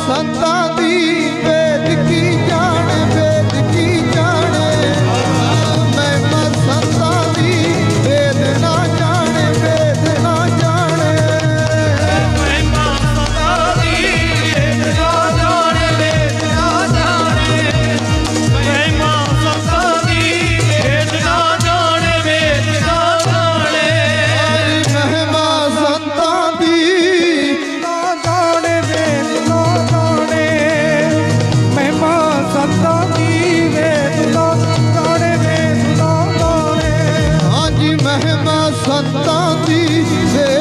सत्ता दी મહેમા સંતાની છે